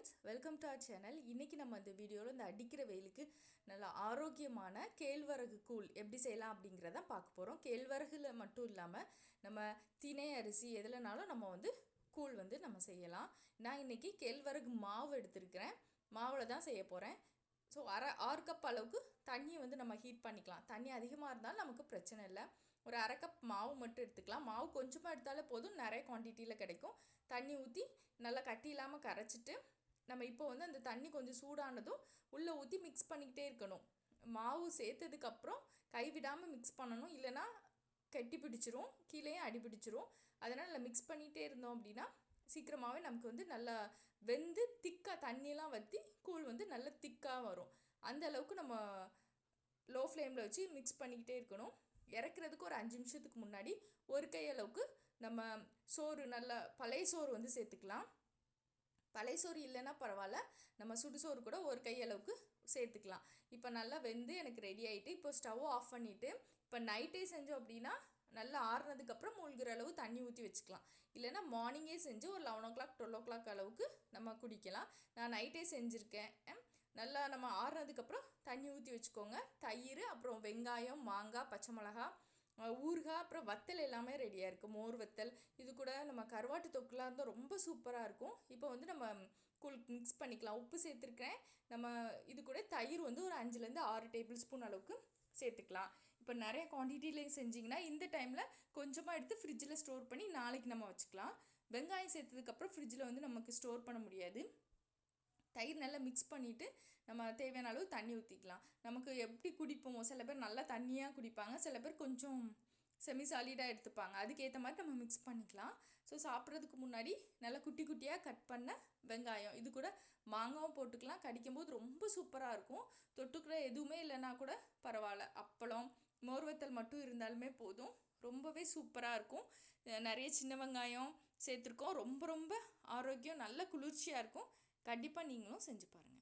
Friends welcome to our channel இன்றைக்கி நம்ம இந்த வீடியோவில் இந்த அடிக்கிற வெயிலுக்கு நல்ல ஆரோக்கியமான கேழ்வரகு கூழ் எப்படி செய்யலாம் அப்படிங்கிறத பார்க்க போகிறோம் கேழ்வரகுல மட்டும் இல்லாமல் நம்ம திணை அரிசி எதுலனாலும் நம்ம வந்து கூழ் வந்து நம்ம செய்யலாம். நான் இன்றைக்கி கேழ்வரகு மாவு எடுத்திருக்கிறேன். மாவில் தான் செய்ய போகிறேன் ஸோ அரை ஆறு கப் அளவுக்கு தண்ணியை வந்து நம்ம ஹீட் பண்ணிக்கலாம். தண்ணி அதிகமாக இருந்தாலும் நமக்கு பிரச்சனை இல்லை. ஒரு அரை கப் மாவு மட்டும் எடுத்துக்கலாம். மாவு கொஞ்சமாக எடுத்தாலே போதும். நிறைய குவான்டிட்டியில் கிடைக்கும். தண்ணி ஊற்றி நல்லா கட்டி இல்லாமல் கரைச்சிட்டு நம்ம இப்போ வந்து அந்த தண்ணி கொஞ்சம் சூடானதும் உள்ளே ஊற்றி மிக்ஸ் பண்ணிக்கிட்டே இருக்கணும். மாவு சேர்த்ததுக்கப்புறம் கைவிடாமல் மிக்ஸ் பண்ணணும். இல்லைன்னா கட்டி பிடிச்சிரும். கீழேயும் அடி பிடிச்சிரும். அதனால் நல்லா மிக்ஸ் பண்ணிகிட்டே இருந்தோம் அப்படின்னா சீக்கிரமாகவே நமக்கு வந்து நல்லா வெந்து திக்காக தண்ணியெலாம் வற்றி கூழ் வந்து நல்லா திக்காக வரும். அந்த அளவுக்கு நம்ம லோ ஃப்ளேமில் வச்சு மிக்ஸ் பண்ணிக்கிட்டே இருக்கணும். இறக்குறதுக்கு ஒரு அஞ்சு நிமிஷத்துக்கு முன்னாடி ஒரு கை அளவுக்கு நம்ம சோறு நல்லா பழைய சோறு வந்து சேர்த்துக்கலாம். பழைய சோறு இல்லைன்னா பரவாயில்ல. நம்ம சுடுசோறு கூட ஒரு கையளவுக்கு சேர்த்துக்கலாம். இப்போ நல்லா வெந்து எனக்கு ரெடி ஆகிட்டு இப்போ ஸ்டவ் ஆஃப் பண்ணிவிட்டு இப்போ நைட்டே செஞ்சோம் அப்படின்னா நல்லா ஆறுனதுக்கப்புறம் மூழ்கிற அளவு தண்ணி ஊற்றி வச்சுக்கலாம். இல்லைன்னா மார்னிங்கே செஞ்சு ஒரு eleven o'clock twelve o'clock அளவுக்கு நம்ம குடிக்கலாம். நான் நைட்டே செஞ்சுருக்கேன். நல்லா நம்ம ஆறுனதுக்கப்புறம் தண்ணி ஊற்றி வச்சுக்கோங்க. தயிர் அப்புறம் வெங்காயம் மாங்காய் பச்சை மிளகா ஊறுகாய் அப்புறம் வத்தல் எல்லாமே ரெடியாக இருக்குது மோர் வத்தல். இது கூட நம்ம கருவாட்டு தொக்குலாம் இருந்தால் ரொம்ப சூப்பராக இருக்கும். இப்போ வந்து நம்ம கூழ் மிக்ஸ் பண்ணிக்கலாம். உப்பு சேர்த்துருக்கேன் நம்ம இது கூட தயிர் வந்து ஒரு அஞ்சுலேருந்து ஆறு டேபிள் ஸ்பூன் அளவுக்கு சேர்த்துக்கலாம். இப்போ நிறைய குவான்டிட்டியில் செஞ்சிங்கன்னா இந்த டைமில் கொஞ்சமாக எடுத்து ஃப்ரிட்ஜில் ஸ்டோர் பண்ணி நாளைக்கு நம்ம வச்சுக்கலாம். வெங்காயம் சேர்த்ததுக்கப்புறம் ஃப்ரிட்ஜில் வந்து நமக்கு ஸ்டோர் பண்ண முடியாது. தயிர் நல்லா மிக்ஸ் பண்ணிவிட்டு நம்ம தேவையான அளவு தண்ணி ஊற்றிக்கலாம் நமக்கு எப்படி குடிப்போமோ சில பேர் நல்லா தண்ணியாக குடிப்பாங்க சில பேர் கொஞ்சம் செமி சாலிடாக எடுத்துப்பாங்க. அதுக்கேற்ற மாதிரி நம்ம மிக்ஸ் பண்ணிக்கலாம். ஸோ சாப்பிட்றதுக்கு முன்னாடி நல்லா குட்டி குட்டியாக கட் பண்ண வெங்காயம். இது கூட மாங்காவும் போட்டுக்கலாம். கடிக்கும்போது ரொம்ப சூப்பராக இருக்கும். தொட்டுக்கிற எதுவுமே இல்லைன்னா கூட பரவாயில்ல. அப்பளம் மோர்வத்தல் மட்டும் இருந்தாலுமே போதும். ரொம்பவே சூப்பராக இருக்கும். நிறைய சின்ன வெங்காயம் சேர்த்துருக்கோம். ரொம்ப ரொம்ப ஆரோக்கியம் நல்ல குளிர்ச்சியாக இருக்கும். கண்டிப்பாக நீங்களும் செஞ்சு பாருங்கள்